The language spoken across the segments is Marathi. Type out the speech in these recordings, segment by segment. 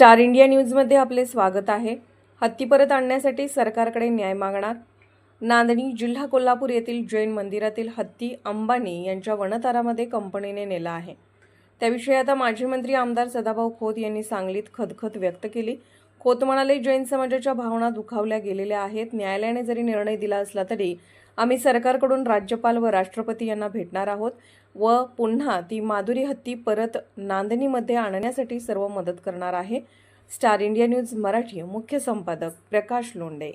स्टार इंडिया न्यूजमध्ये आपले स्वागत आहे. हत्ती परत आणण्यासाठी सरकारकडे न्याय मागणार? नांदणी जिल्हा कोल्हापूर येथील जैन मंदिरातील हत्ती अंबानी यांच्या वनतारामध्ये कंपनीने नेला आहे. त्याविषयी आता माजी मंत्री आमदार सदाभाऊ खोत यांनी सांगलीत खदखद व्यक्त केली. खोत म्हणाले जैन समाजाच्या भावना दुखावल्या गेलेल्या आहेत. न्यायालयाने जरी निर्णय दिला असला तरी आम्ही सरकारकडून राज्यपाल व राष्ट्रपती यांना भेटणार आहोत व पुन्हा ती माधुरी हत्ती परत नांदणीमध्ये आणण्यासाठी सर्व मदत करणार आहे. स्टार इंडिया न्यूज मराठी मुख्य संपादक प्रकाश लोंडे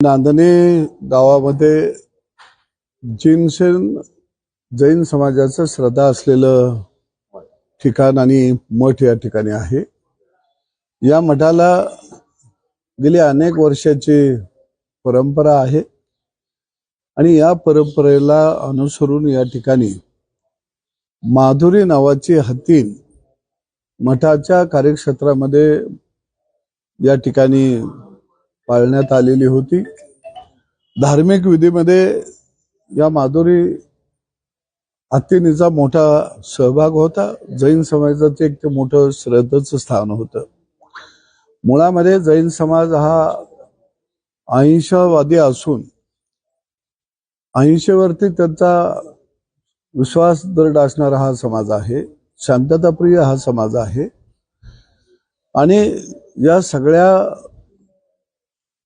नांदणे गावामध्ये जिनसेन जैन समाजाचं श्रद्धा असलेलं ठिकाण आणि मठ या ठिकाणी आहे. या मठाला गेली अनेक वर्षाची परंपरा आहे. आणि या परंपरेला अनुसरून या ठिकाणी माधुरी नावाची हत्तीन मठाच्या कार्यक्षेत्रामध्ये या ठिकाणी पाळण्यात आलेली होती. धार्मिक विधीमध्ये या माधुरी हत्तीनीचा मोठा सहभाग होता. जैन समाजाचं एक ते मोठं श्रद्धेचं स्थान होतं. मुळामध्ये जैन समाज हा अहिंसावादी असून अहिंसेवरती त्यांचा विश्वास दृढ असणारा हा समाज आहे शांतताप्रिय हा समाज आहे. आणि या सगळ्या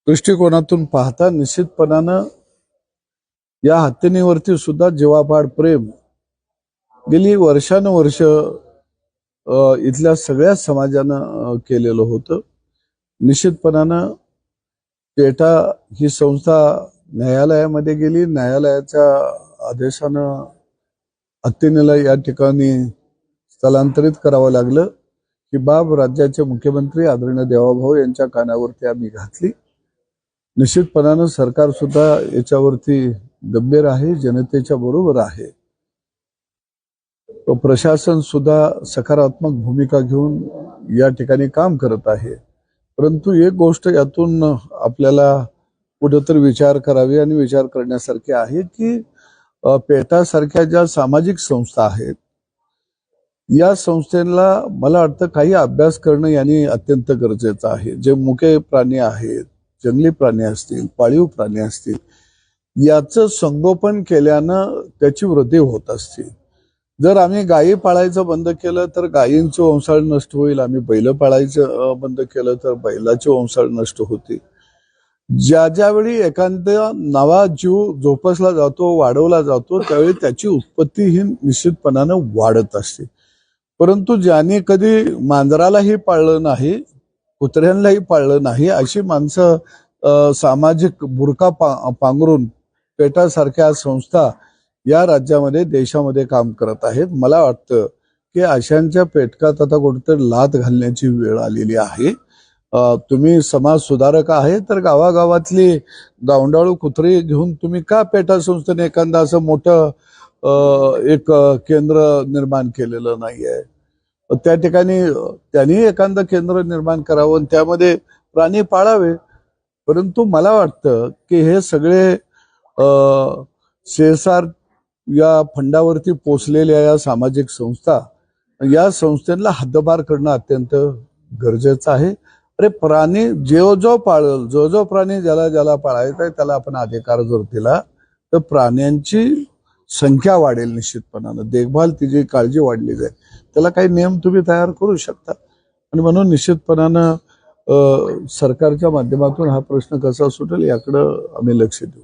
दृष्टिकोनातून पाहता निश्चितपणानं या हत्तीनीवरती सुद्धा जीवापाड प्रेम गेली वर्षानुवर्ष इथल्या सगळ्या समाजानं केलेलं होतं. निश्चितपणानं पेटा ही संस्था न्यायालयामध्ये गेली. न्यायालयाच्या आदेशानं अत्तेनेला या ठिकाणी स्थलांतरित करावं लागलं. ही बाब राज्याचे मुख्यमंत्री आदरणीय देवाभाऊ यांच्या कानावरती आम्ही घातली. निश्चितपणानं सरकार सुद्धा याच्यावरती गंभीर आहे जनतेच्या बरोबर आहे. प्रशासन सुद्धा सकारात्मक भूमिका घेऊन या ठिकाणी काम करत आहे. परंतु एक गोष्ट यातून आपल्याला कुठेतरी विचार करावे आणि विचार करण्यासारखे आहे की पेटासारख्या ज्या सामाजिक संस्था आहेत या संस्थेला मला वाटतं काही अभ्यास करणं याने अत्यंत गरजेचं आहे. जे मुके प्राणी आहेत जंगली प्राणी असतील पाळीव प्राणी असतील याचं संगोपन केल्यानं त्याची वृद्धी होत असते. जर आम्ही गायी पाळायचं बंद केलं तर गायींचं वंशाळ नष्ट होईल. आम्ही बैल पाळायचं बंद केलं तर बैलाचे वंशाळ नष्ट होतील ज्या ज्यावेळी एखाद्या नवा जीव जोपासला जातो वाढवला जातो त्यावेळी त्याची उत्पत्ती ही निश्चितपणानं वाढत असते. परंतु ज्याने कधी मांजरालाही पाळलं नाही कुत्र्यांनाही पाळलं नाही अशी माणसं सामाजिक बुरका पा पांघरून पेटासारख्या संस्था या राज्यामध्ये देशामध्ये काम करत आहेत. मला वाटतं की अशांच्या पेटकात आता कुठेतरी लात घालण्याची वेळ आलेली आहे. तुम्ही समाज सुधारक आहे तर गावागावातली गावंडाळू कुत्री घेऊन तुम्ही का पेटा संस्थेने एखादा असं मोठं एक केंद्र निर्माण केलेलं नाहीये? त्या ठिकाणी त्यांनी एखादं केंद्र निर्माण करावं आणि त्यामध्ये प्राणी पाळावे. परंतु मला वाटतं की हे सगळे सीएसआर या फंडावरती पोचलेल्या या सामाजिक संस्था या संस्थेला हद्दपार करणं अत्यंत गरजेचं आहे. अरे प्राणी जो जो पाळल जो जो प्राणी ज्याला ज्याला पाळायचा आहे त्याला आपण अधिकार जर दिला तर प्राण्यांची संख्या वाढेल निश्चितपणानं. देखभाल तिची काळजी वाढली जाईल. त्याला काही नियम तुम्ही तयार करू शकता. आणि म्हणून निश्चितपणानं सरकारच्या माध्यमातून हा प्रश्न कसा सुटेल याकडं आम्ही लक्ष देऊ.